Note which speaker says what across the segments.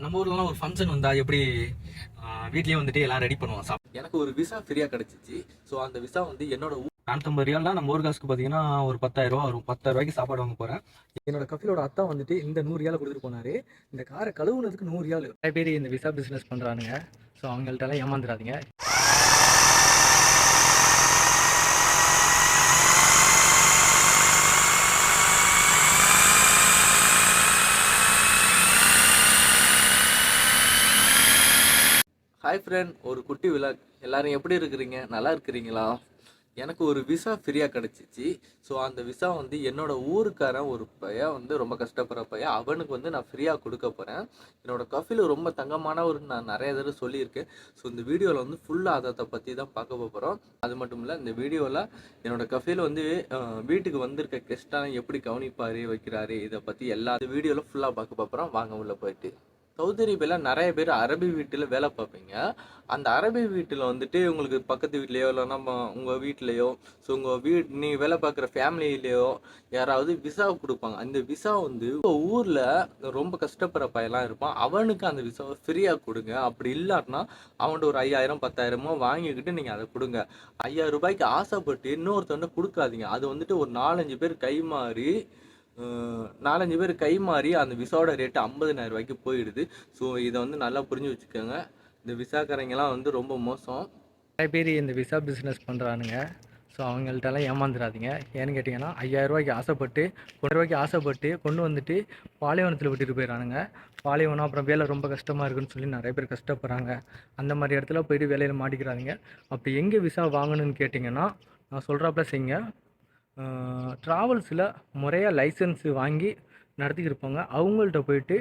Speaker 1: நம்ம ஊர்லலாம் ஒரு ஃபங்க்ஷன் வந்தா எப்படி வீட்லயே வந்துட்டு எல்லாம் ரெடி பண்ணுவோம் சாப்
Speaker 2: எனக்கு ஒரு விசா ஃப்ரீயாக கிடச்சிச்சு. ஸோ அந்த விசா வந்து என்னோட ஊ-
Speaker 1: நானூத்தம்பது ரியால்னா நம்ம ஊர் காசுக்கு பார்த்தீங்கன்னா ஒரு பத்தாயிரம் ரூபா வரும். பத்தாயிரம் ரூபாய்க்கு சாப்பாடு வாங்க போறேன்.
Speaker 3: என்னோட கஃபிலோட அத்தா வந்துட்டு இந்த நூறு ரியால் கொடுத்துட்டு போனாரு. இந்த காரை கழுவுனதுக்கு நூறு ரியால். நிறைய பேர் இந்த விசா பிஸ்னஸ் பண்ணுறானுங்க ஸோ அவங்கள்ட்ட எல்லாம் ஏமாந்துடாதீங்க
Speaker 2: ஹாய் ஃப்ரெண்ட் ஒரு குட்டி விழா. எல்லாரும் எப்படி இருக்கிறீங்க? நல்லா இருக்கிறீங்களா? எனக்கு ஒரு விசா ஃப்ரீயாக கிடச்சிச்சு. ஸோ அந்த விசா வந்து என்னோட ஊருக்காரன் ஒரு பையன் வந்து ரொம்ப கஷ்டப்படுற பையன். அவனுக்கு வந்து நான் ஃப்ரீயாக கொடுக்க போகிறேன் என்னோட கஃபில் ரொம்ப தங்கமானவர் நான் நிறைய தடவை சொல்லியிருக்கேன். ஸோ இந்த வீடியோவில் வந்து ஃபுல்லாக அதை பற்றி தான் பார்க்க போகிறோம் அது மட்டும் இல்லை இந்த வீடியோவில் என்னோட கஃபில் வந்து வீட்டுக்கு வந்திருக்க கெஸ்ட்டான எப்படி கவனிப்பார் வைக்கிறாரு இதை பற்றி எல்லா வீடியோவில் ஃபுல்லாக பார்க்க போகிறோம் வாங்க உள்ளே போயிட்டு. சவுதி அரேபியாவில் நிறைய பேர் அரபி வீட்டில் வேலை பார்ப்பீங்க. அந்த அரபி வீட்டில் வந்துட்டு உங்களுக்கு பக்கத்து வீட்லேயோ இல்லைன்னா உங்கள் வீட்லேயோ ஸோ உங்கள் வீட் நீ வேலை பார்க்குற ஃபேமிலியிலையோ யாராவது விசா கொடுப்பாங்க. அந்த விசா வந்து ஊரில் ரொம்ப கஷ்டப்படுற பையன்லாம் இருப்பான். அவனுக்கு அந்த விசாவை ஃப்ரீயாக கொடுங்க. அப்படி இல்லாட்டினா அவன்கிட்ட ஒரு ஐயாயிரம் பத்தாயிரமோ வாங்கிக்கிட்டு நீங்கள் அதை கொடுங்க. ஐயாயிரம் ரூபாய்க்கு ஆசைப்பட்டு இன்னொருத்தவன்ட்ட கொடுக்காதீங்க. அது வந்துட்டு ஒரு நாலஞ்சு பேர் கை மாறி நாலஞ்சு பேர் கை மாறி அந்த விசாவோட ரேட்டு ஐம்பதினாயிரம் ரூபாய்க்கு போயிடுது. ஸோ இதை வந்து நல்லா புரிஞ்சு வச்சுக்கோங்க. இந்த விசாக்காரங்கெல்லாம் வந்து ரொம்ப மோசம்.
Speaker 3: நிறைய பேர் இந்த விசா பிஸ்னஸ் பண்ணுறானுங்க ஸோ அவங்கள்ட்டெல்லாம் ஏமாந்துடாதீங்க ஏன்னு கேட்டிங்கன்னா ஐயாயிரம் ரூபாய்க்கு ஆசைப்பட்டு கொண்டு ரூபாய்க்கு ஆசைப்பட்டு கொண்டு வந்துட்டு பாலைவனத்தில் விட்டுட்டு போயிடறானுங்க பாலைவனம் அப்புறம் வேலை ரொம்ப கஷ்டமாக இருக்குன்னு சொல்லி நிறைய பேர் கஷ்டப்படுறாங்க. அந்த மாதிரி இடத்துல போயிட்டு வேலையில் மாட்டிக்கிறாதீங்க. அப்படி எங்கே விசா வாங்கணும்னு கேட்டிங்கன்னா நான் சொல்கிறாப்புல செய்யுங்க. ட்ராவல்ஸில் முறையாக லைசன்ஸு வாங்கி நடத்திக்கிட்டு இருப்பாங்க அவங்கள்ட்ட போயிட்டு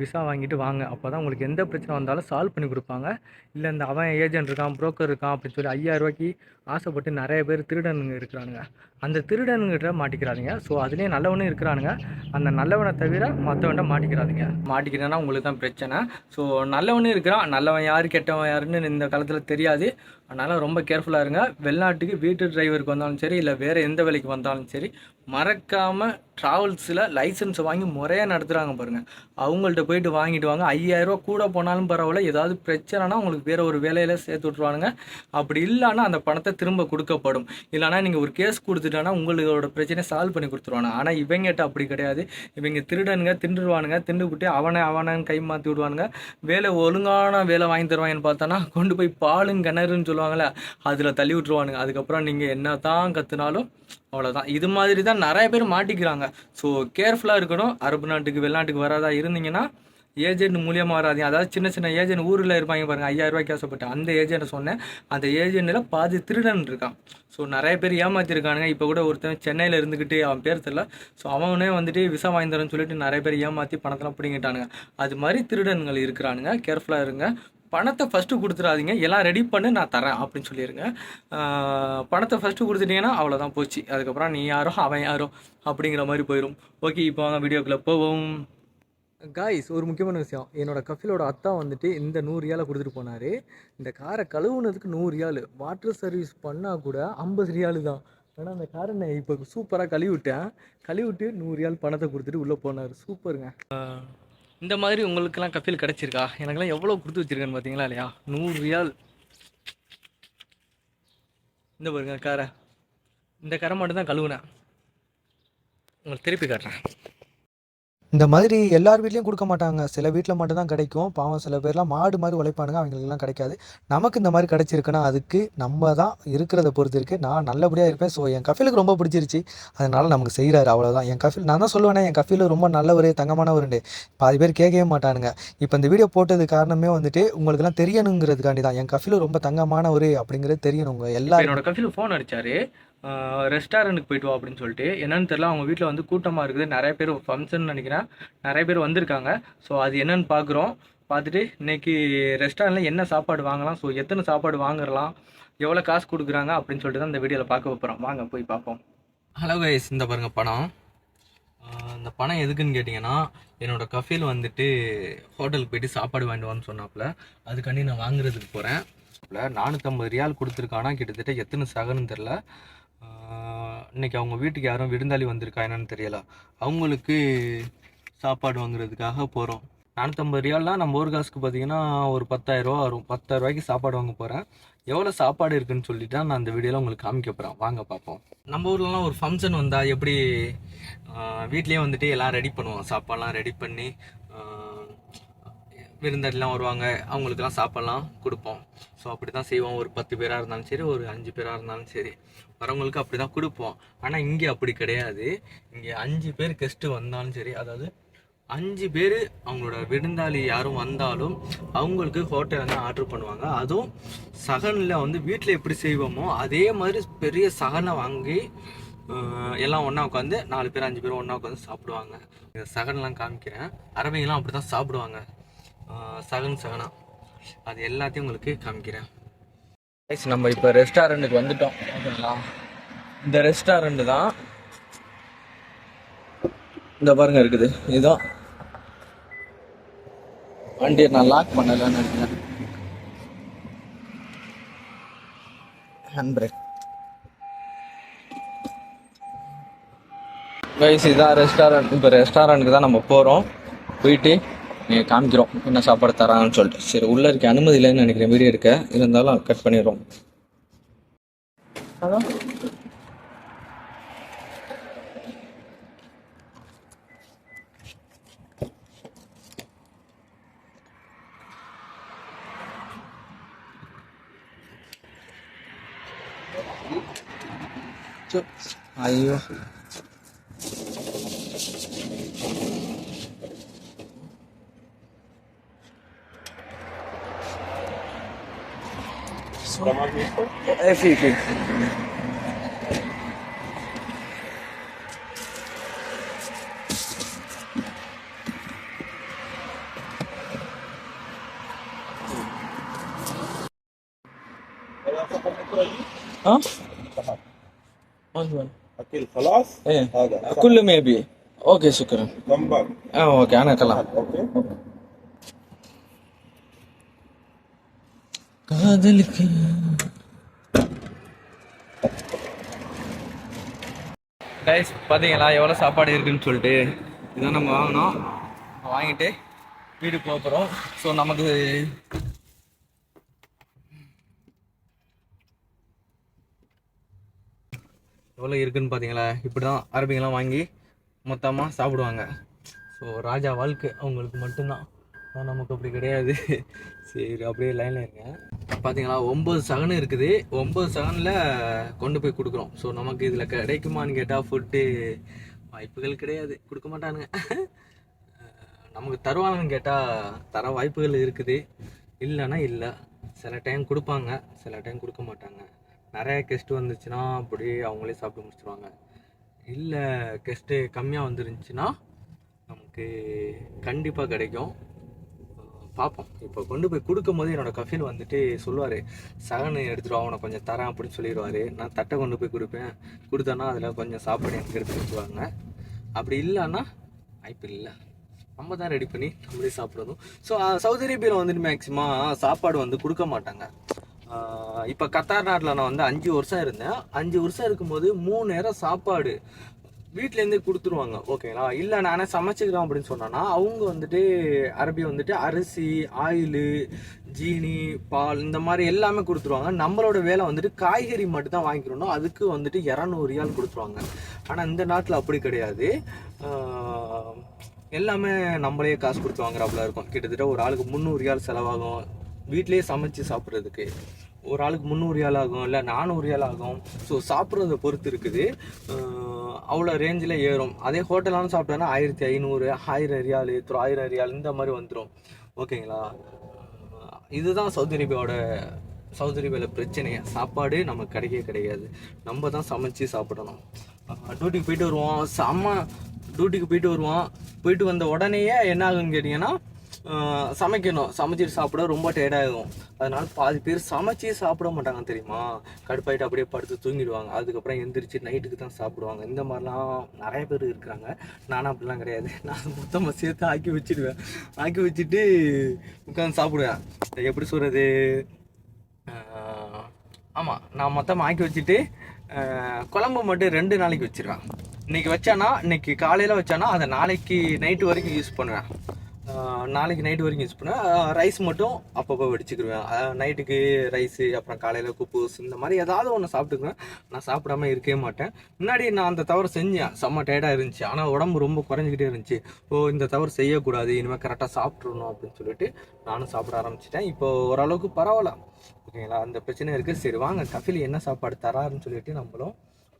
Speaker 3: விசா வாங்கிட்டு வாங்க. அப்போ தான் உங்களுக்கு எந்த பிரச்சனை வந்தாலும் சால்வ் பண்ணி கொடுப்பாங்க. இல்லை இந்த அவன் ஏஜென்ட் இருக்கான் புரோக்கர் இருக்கான் அப்படின்னு சொல்லி ஐயாயிரம் ரூபாய்க்கு ஆசைப்பட்டு நிறைய பேர் திருடனுங்க இருக்கிறானுங்க. அந்த திருடனுங்கிட்ட மாட்டிக்கிறாதீங்க ஸோ அதுலேயே நல்லவனும் இருக்கிறானுங்க. அந்த நல்லவனை தவிர மற்றவன்ட்ட மாட்டிக்கிறாதீங்க. மாட்டிக்கிறேன்னா உங்களுக்கு தான் பிரச்சனை. ஸோ நல்லவனும் இருக்கிறான். நல்லவன் யார் கெட்டவன் யாருன்னு இந்த காலத்தில் தெரியாது. அதனால் ரொம்ப கேர்ஃபுல்லாக இருங்க. வெளிநாட்டுக்கு வீட்டு டிரைவருக்கு வந்தாலும் சரி இல்லை வேறு எந்த வேலைக்கு வந்தாலும் சரி மறக்காமல் ட்ராவல்ஸில் லைசன்ஸ் வாங்கி முறையாக நடத்துகிறாங்க பாருங்கள் அவங்கள்ட்ட போயிட்டு வாங்கிட்டு வாங்க. ஐயாயிரரூவா கூட போனாலும் பரவாயில்ல. ஏதாவது பிரச்சனைனா உங்களுக்கு வேறு ஒரு வேலையில் சேர்த்து விட்ருவானுங்க அப்படி இல்லைன்னா அந்த பணத்தை திரும்ப கொடுக்கப்படும். இல்லைனா நீங்கள் ஒரு கேஸ் கொடுத்துட்டானா உங்களோட பிரச்சனையை சால்வ் பண்ணி கொடுத்துருவாங்க ஆனால் இவங்ககிட்ட அப்படி கிடையாது. இவங்க திருடனுங்க திண்டுருவானுங்க திண்டுபிட்டு அவனை அவனன்னு கை மாற்றி விடுவானுங்க. வேலை ஒழுங்கான வேலை வாங்கி தருவாங்கன்னு பார்த்தோன்னா கொண்டு போய் பாலும் கிணறுன்னு சொல்லுவாங்கள்ல அதில் தள்ளி விட்ருவானுங்க அதுக்கப்புறம் நீங்கள் என்ன தான் கற்றுனாலும் அவ்வளோதான் இது மாதிரி தான் நிறைய பேர் மாட்டிக்கிறாங்க. ஸோ கேர்ஃபுல்லாக இருக்கணும். அரபு நாட்டுக்கு வெளிநாட்டுக்கு வராதா இருந்தீங்கன்னா ஏஜென்ட் மூலியமாக வராதிங்க அதாவது சின்ன சின்ன ஏஜென்ட் ஊரில் இருப்பாங்க பாருங்க ஐயாயிரம் ரூபாய்க்கு ஆசைப்பட்டு. அந்த ஏஜென்ட்டை சொன்னேன். அந்த ஏஜென்ட்டில் பாதி திருடன் இருக்கான். ஸோ நிறைய பேர் ஏமாற்றிருக்கானுங்க இப்போ கூட ஒருத்தன் சென்னையில் இருந்துக்கிட்டு அவன் பேர் தெரில ஸோ அவனே வந்துட்டு விசா வாங்கி தரேன்னு சொல்லிட்டு நிறைய பேர் ஏமாற்றி பணத்தெல்லாம் பிடிங்கிட்டானுங்க. அது மாதிரி திருடன்கள் இருக்கிறானுங்க. கேர்ஃபுல்லாக இருங்க. பணத்தை ஃபஸ்ட்டு கொடுத்துடாதீங்க. எல்லாம் ரெடி பண்ணு நான் தரேன் அப்படின்னு சொல்லிடுங்க பணத்தை ஃபஸ்ட்டு கொடுத்துட்டீங்கன்னா அவ்வளோதான் போச்சு. அதுக்கப்புறம் நீ யாரோ அவன் யாரோ அப்படிங்கிற மாதிரி போயிடும் ஓகே இப்போ வாங்க வீடியோக்குள்ளே போவோம். காய்ஸ் ஒரு முக்கியமான விஷயம். என்னோடய கஃபிலோட அத்தா வந்துட்டு இந்த நூறு ரியாலை கொடுத்துட்டு போனார். இந்த காரை கழுவுனதுக்கு நூறு ரியால் வாட்டர் சர்வீஸ் பண்ணால் கூட ஐம்பது ரியாலு தான். ஆனால் அந்த காரை நான் இப்போ சூப்பராக கழுவிட்டேன். கழுவிட்டு நூறு ரியால் பணத்தை கொடுத்துட்டு உள்ளே போனார். சூப்பருங்க இந்த மாதிரி உங்களுக்கெல்லாம் கஃபில் கிடச்சிருக்கா? எனக்கெல்லாம் எவ்வளோ கொடுத்து வச்சிருக்கேன்னு பார்த்தீங்களா இல்லையா? நூறு ரியால் இந்த பாருங்க காரை. இந்த காரை மட்டும் தான் கழுவுனேன். உங்களுக்கு திருப்பி காட்டுறேன்.
Speaker 4: இந்த மாதிரி எல்லார் வீட்லேயும் கொடுக்க மாட்டாங்க. சில வீட்டில் மட்டும்தான் கிடைக்கும். பாவம் சில பேர்லாம் மாடு மாதிரி உழைப்பானுங்க. அவங்களுக்குலாம் கிடைக்காது. நமக்கு இந்த மாதிரி கிடைச்சிருக்குன்னா அதுக்கு நம்ம தான் இருக்கிறத பொறுத்து இருக்கு நான் நல்லபடியாக இருப்பேன். ஸோ என் கஃபிலுக்கு ரொம்ப பிடிச்சிருச்சு. அதனால நமக்கு செய்கிறாரு அவ்வளோதான் என் கஃபில் நான் தான் சொல்லுவேனே என் கஃபில் ரொம்ப நல்லவர் தங்கமானவருண்டு பாதி பேர் கேட்கவே மாட்டானுங்க. இப்போ இந்த வீடியோ போட்டது காரணமே வந்துட்டு உங்களுக்குலாம் தெரியணுங்கிறதுக்காண்டி தான். என் கஃபில் ரொம்ப தங்கமானவர் அப்படிங்கிறது தெரியணும். உங்க
Speaker 3: இப்போ
Speaker 4: எல்லாரும்
Speaker 3: என்னோட கஃபில் ஃபோன் அடிச்சாரு. ரெஸ்டாரண்ட்டுக்கு போயிட்டு வா அப்படின்னு சொல்லிட்டு. என்னன்னு தெரில அவங்க வீட்டில் வந்து கூட்டமாக இருக்குது. நிறைய பேர் ஃபங்க்ஷன் நினைக்கிறேன். நிறைய பேர் வந்திருக்காங்க. ஸோ அது என்னன்னு பார்க்குறோம் பார்த்துட்டு இன்னைக்கு ரெஸ்டாரண்ட்டில் என்ன சாப்பாடு வாங்கலாம்? ஸோ எத்தனை சாப்பாடு வாங்குறலாம்? எவ்வளோ காசு கொடுக்குறாங்க? அப்படின்னு சொல்லிட்டு தான் இந்த வீடியோவில் பார்க்க போகிறோம் வாங்க போய் பார்ப்போம்.
Speaker 1: ஹலோ கைஸ் இந்த பாருங்கள் பணம். இந்த பணம் எதுக்குன்னு கேட்டிங்கன்னா என்னோட கஃபீல் வந்துட்டு ஹோட்டலுக்கு போயிட்டு சாப்பாடு வாங்கிட்டு வான்னு சொன்னாப்புல. அதுக்காண்டி நான் வாங்குறதுக்கு போகிறேன் நானூற்றம்பது ரியால் கொடுத்துருக்கானா? கிட்டத்தட்ட எத்தனை சகன்னு தெரில இன்னைக்கு அவங்க வீட்டுக்கு யாரும் விருந்தாளி வந்திருக்கா என்னன்னு தெரியல. அவங்களுக்கு சாப்பாடு வாங்குறதுக்காக போகிறோம்
Speaker 3: நானூற்றம்பது ரியால்னா நம்ம ஊர் காசுக்கு பார்த்தீங்கன்னா ஒரு பத்தாயிரரூவா வரும். பத்தாயிரரூவாய்க்கு சாப்பாடு வாங்க போகிறேன் எவ்வளோ சாப்பாடு இருக்குன்னு சொல்லிட்டு நான் அந்த வீடியோவில் உங்களுக்கு காமிக்க போகிறேன் வாங்க பார்ப்போம் நம்ம ஊர்லலாம் ஒரு ஃபங்க்ஷன் வந்தால் எப்படி வீட்லேயே வந்துட்டு எல்லாம் ரெடி பண்ணுவோம். சாப்பாடெலாம் ரெடி பண்ணி விருந்தாளிலாம் வருவாங்க. அவங்களுக்குலாம் சாப்பாடெல்லாம் கொடுப்போம். ஸோ அப்படி தான் செய்வோம். ஒரு பத்து பேராக இருந்தாலும் சரி ஒரு அஞ்சு பேராக இருந்தாலும் சரி. வரவங்களுக்கு அப்படி தான் கொடுப்போம். ஆனால் இங்கே அப்படி கிடையாது. இங்கே அஞ்சு பேர் கெஸ்ட்டு வந்தாலும் சரி அதாவது அஞ்சு பேர் அவங்களோட விருந்தாளி யாரும் வந்தாலும் அவங்களுக்கு ஹோட்டலில் தான் ஆர்டர் பண்ணுவாங்க. அதுவும் சகனில் வந்து வீட்டில் எப்படி செய்வோமோ அதே மாதிரி பெரிய சகனை வாங்கி எல்லாம் ஒன்றா உட்காந்து நாலு பேர் அஞ்சு பேர் ஒன்றா உட்காந்து சாப்பிடுவாங்க. சகனெலாம் சகன்லாம் காமிக்கிறேன். அரபிங்கெல்லாம் அப்படி தான் சாப்பிடுவாங்க. சகன் சகனா. அது எல்லாத்தையும் உங்களுக்கு காமிக்கிறேன். நம்ம இப்போ ரெஸ்டாரண்ட்டுக்கு வந்துட்டோம். ஓகேங்களா? இந்த ரெஸ்டாரண்ட் தான் இந்த பாருங்க இருக்குது. இதுதான் வண்டியை நான் லாக் பண்ணலன்னு நினைக்கிறேன். ஹேண்ட் பிரேக் கைஸ் இதான் ரெஸ்டாரண்ட் இப்போ ரெஸ்டாரண்ட்டுக்கு தான் நம்ம போகிறோம் போயிட்டு நீங்கள் காமிக்கிறோம் என்ன சாப்பாடு தராங்கன்னு சொல்லிட்டு. சரி உள்ளே இருக்க அனுமதி இல்லைன்னு நினைக்கிறேன். வீடியோ இருக்க இருந்தாலும் கட் பண்ணிடுறோம். அதான் ஐயோ. Eh, في في. ها؟
Speaker 5: اكل خلاص؟
Speaker 3: إيه.
Speaker 5: هذا
Speaker 3: كل ما يبي. أوكي شكرا.
Speaker 5: جنبك
Speaker 3: آه أوكي أنا كلام
Speaker 5: أوكي.
Speaker 3: காதலுக்கு. கைஸ் பார்த்தீங்களா எவ்வளோ சாப்பாடு இருக்குன்னு சொல்லிட்டு இதான் நம்ம வாங்கினோம். வாங்கிட்டு வீடு போக போகிறோம் ஸோ நமக்கு எவ்வளோ இருக்குன்னு பார்த்தீங்களா இப்படி தான் அரபிங்கெல்லாம் வாங்கி மொத்தமாக சாப்பிடுவாங்க. ஸோ ராஜா வாழ்க்கை அவங்களுக்கு மட்டும்தான். நமக்கு அப்படி கிடையாது. சரி அப்படியே லைனில் இருங்க. பார்த்தீங்களா ஒம்பது சகன் இருக்குது. ஒம்பது சகனில் கொண்டு போய் கொடுக்குறோம். ஸோ நமக்கு இதில் கிடைக்குமான்னு கேட்டால் ஃபுட்டு வாய்ப்புகள் கிடையாது. கொடுக்க மாட்டானுங்க. நமக்கு தருவாங்கன்னு கேட்டால் தர வாய்ப்புகள் இருக்குது. இல்லைன்னா இல்லை. சில டைம் கொடுப்பாங்க. சில டைம் கொடுக்க மாட்டாங்க. நிறைய கெஸ்ட்டு வந்துச்சுன்னா அப்படியே அவங்களே சாப்பிட்டு முடிச்சிடுவாங்க இல்லை கெஸ்ட்டு கம்மியாக வந்துருந்துச்சுன்னா நமக்கு கண்டிப்பாக கிடைக்கும். பார்ப்போம் இப்போ கொண்டு போய் கொடுக்கும் போது என்னோட கஃபீல் வந்துட்டு சொல்லுவார் சகன் எடுத்துகிட்டு அவனை கொஞ்சம் தரேன் அப்படின்னு சொல்லிடுவாரு. நான் தட்டை கொண்டு போய் கொடுப்பேன். கொடுத்தேன்னா அதில் கொஞ்சம் சாப்பாடு எனக்கு எடுத்து கொடுத்துருவாங்க. அப்படி இல்லைன்னா வாய்ப்பு இல்லை. நம்ம தான் ரெடி பண்ணி நம்மளே சாப்பிடணும். ஸோ சவுதி அரேபியாவில் வந்துட்டு மேக்ஸிமம் சாப்பாடு வந்து கொடுக்க மாட்டாங்க. இப்போ கத்தார் நாட்டில் நான் வந்து அஞ்சு வருஷம் இருந்தேன். அஞ்சு வருஷம் இருக்கும்போது மூணு நேரம் சாப்பாடு வீட்டிலேருந்தே கொடுத்துருவாங்க. ஓகேங்களா? இல்லை நானே சமைச்சுக்கிறேன் அப்படின்னு சொன்னேன்னா அவங்க வந்துட்டு அரபி வந்துட்டு அரிசி ஆயிலு ஜீனி பால் இந்த மாதிரி எல்லாமே கொடுத்துருவாங்க. நம்மளோட வேலை வந்துட்டு காய்கறி மட்டும் தான் வாங்கிக்கிறோம் அதுக்கு வந்துட்டு இரநூறு ரியால் கொடுத்துருவாங்க. ஆனால் இந்த நாட்டில் அப்படி கிடையாது. எல்லாமே நம்மளே காசு கொடுத்து வாங்குறாப்புல இருக்கும். கிட்டத்தட்ட ஒரு ஆளுக்கு முந்நூறு ரியால் செலவாகும். வீட்டிலேயே சமைச்சு சாப்பிட்றதுக்கு. ஒரு ஆளுக்கு முந்நூறு ஆகும் இல்லை நானூறு ரியால் ஆகும். ஸோ சாப்பிட்றத பொறுத்து இருக்குது. அவ்வளோ ரேஞ்சில் ஏறும். அதே ஹோட்டலான்னு சாப்பிட்டோன்னா ஆயிரத்தி ஐநூறு ஆயிரம் ரியால் ஆயிரம் ரியால் இந்த மாதிரி வந்துடும் ஓகேங்களா இதுதான் சவுதி அரேபியாவோட சவுதி அரேபியாவில் பிரச்சனையே. சாப்பாடு நமக்கு கிடைக்கவே கிடையாது நம்ம தான் சமைச்சு சாப்பிடணும். டியூட்டிக்கு போயிட்டு வருவோம். செம்ம டியூட்டிக்கு போயிட்டு வருவோம். போயிட்டு வந்த உடனேயே என்ன ஆகுன்னு கேட்டிங்கன்னா சமைக்கணும். சமைச்சிட்டு சாப்பிட ரொம்ப டயர்டாகும் அதனால் பாதி பேர் சமைச்சே சாப்பிட மாட்டாங்க தெரியுமா? கடுப்பாயிட்டு அப்படியே படுத்து தூங்கிடுவாங்க. அதுக்கப்புறம் எந்திரிச்சு நைட்டுக்கு தான் சாப்பிடுவாங்க. இந்த மாதிரிலாம் நிறைய பேர் இருக்கிறாங்க. நானும் அப்படிலாம் கிடையாது. நான் மொத்தமாக சேர்த்து ஆக்கி வச்சிடுவேன். ஆக்கி வச்சுட்டு உட்காந்து சாப்பிடுவேன். எப்படி சொல்கிறது ஆமாம் நான் மொத்தமாக ஆக்கி வச்சுட்டு குழம்பு மட்டும் ரெண்டு நாளைக்கு வச்சிருவேன். இன்னைக்கு வச்சானா இன்னைக்கு காலையில் வச்சானா அதை நாளைக்கு நைட்டு வரைக்கும் யூஸ் பண்ணுவேன். நாளைக்கு நைட்டு வரைக்கும் யூஸ் பண்ணுவேன். ரைஸ் மட்டும் அப்பப்போ வெடிச்சுக்கிருவேன். நைட்டுக்கு ரைஸு அப்புறம் காலையில் குப்பூஸ் இந்த மாதிரி ஏதாவது ஒன்று சாப்பிட்டுக்குவேன். நான் சாப்பிடாம இருக்கவே மாட்டேன். முன்னாடி நான் அந்த தவறு செஞ்சேன். செம்ம டயர்டாக இருந்துச்சு. ஆனால் உடம்பு ரொம்ப குறைஞ்சிக்கிட்டே இருந்துச்சு. ஓ இந்த தவறு செய்யக்கூடாது. இனிமேல் கரெக்டாக சாப்பிட்றணும் அப்படின்னு சொல்லிட்டு நானும் சாப்பிட ஆரம்பிச்சிட்டேன். இப்போ ஓரளவுக்கு பரவாயில்ல. ஓகேங்களா? அந்த பிரச்சனை இருக்குது சரி வாங்க. கஃபில் என்ன சாப்பாடு தராருன்னு சொல்லிட்டு நம்மளும்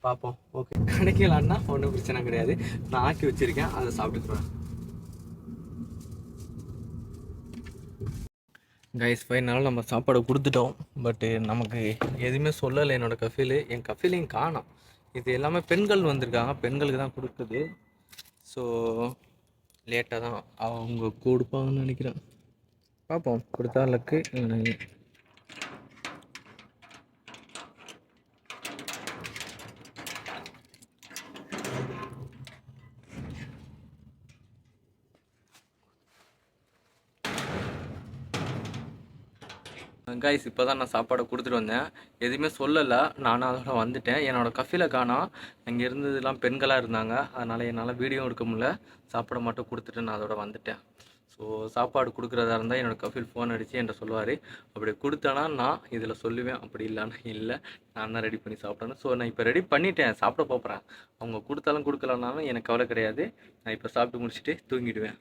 Speaker 3: பார்ப்போம். ஓகே. கிடைக்கலான்னா ஒன்றும் பிரச்சனை கிடையாது. நான் ஆக்கி வச்சிருக்கேன். அதை சாப்பிட்டுக்குறேன் கைஸ் ஃபைனாலும் நம்ம சாப்பாடு கொடுத்துட்டோம். பட்டு நமக்கு எதுவுமே சொல்லலை என்னோட கஃபீல். என் கஃபீலையும் காணோம். இது எல்லாமே பெண்கள் வந்திருக்காங்க. பெண்களுக்கு தான் கொடுக்குது. ஸோ லேட்டாக தான் அவங்க கொடுப்பாங்கன்னு நினைக்கிறேன். பார்ப்போம். கொடுத்தா லக்கு காய்ஸ் இப்போ தான் நான் சாப்பாடை கொடுத்துட்டு வந்தேன். எதுவுமே சொல்லலை. நானும் அதோட வந்துட்டேன். என்னோட கஃபியில் காணோம் அங்கே இருந்ததெல்லாம் பெண்களாக இருந்தாங்க. அதனால் என்னால் வீடியோ எடுக்க முடியல. சாப்பாடை மட்டும் கொடுத்துட்டு நான் அதோட வந்துட்டேன். ஸோ சாப்பாடு கொடுக்குறதா இருந்தால் என்னோடய கஃபில் ஃபோன் அடித்து என்கிட்ட சொல்லுவார். அப்படி கொடுத்தேன்னா நான் இதில் சொல்லுவேன். அப்படி இல்லைன்னா இல்லை. நான் தான் ரெடி பண்ணி சாப்பிட்டேன்னு ஸோ நான் இப்போ ரெடி பண்ணிட்டேன். சாப்பிட போகிறேன் அவங்க கொடுத்தாலும் கொடுக்கலனாலும் எனக்கு கவலை கிடையாது. நான் இப்போ சாப்பிட்டு முடிச்சுட்டு தூங்கிடுவேன்.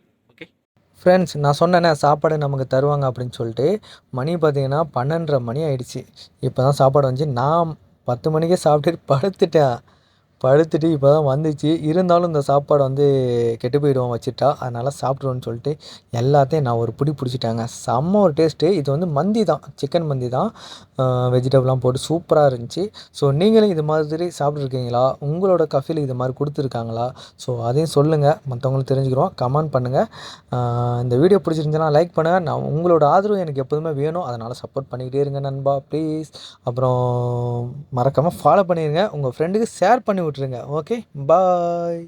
Speaker 6: ஃப்ரெண்ட்ஸ் நான் சொன்னேனே சாப்பாடு நமக்கு தருவாங்க அப்படின்னு சொல்லிட்டு மணி பார்த்தீங்கன்னா பன்னெண்டரை மணி ஆயிடுச்சு. இப்போ தான் சாப்பாடு வந்துச்சு. நான் பத்து மணிக்கே சாப்பிட்டுட்டு படுத்துட்டேன். படுத்துட்டு இப்போ தான் வந்துச்சு. இருந்தாலும் இந்த சாப்பாடு வந்து கெட்டு போயிடுவோம் வச்சுட்டா. அதனால் சாப்பிட்ருவோன்னு சொல்லிட்டு எல்லாத்தையும் நான் ஒரு பிடி பிடிச்சிட்டாங்க. செம்ம ஒரு டேஸ்ட்டு இது வந்து மந்தி தான். சிக்கன் மந்தி தான். வெஜிடபிள்லாம் போட்டு சூப்பராக இருந்துச்சு. ஸோ நீங்களும் இது மாதிரி சாப்பிட்ருக்கீங்களா உங்களோட கஃபில் இது மாதிரி கொடுத்துருக்காங்களா? ஸோ அதையும் சொல்லுங்கள் மற்றவங்களுக்கு தெரிஞ்சுக்கிறோம் கமெண்ட் பண்ணுங்கள் இந்த வீடியோ பிடிச்சிருந்துச்சுன்னா லைக் பண்ணுங்கள் நான் உங்களோட ஆதரவு எனக்கு எப்போதுமே வேணும். அதனால் சப்போர்ட் பண்ணிக்கிட்டே இருங்க நண்பா. ப்ளீஸ் அப்புறம் மறக்காமல் ஃபாலோ பண்ணிடுங்க உங்கள் ஃப்ரெண்டுக்கு ஷேர் பண்ணி விட்டுருங்க. Okay bye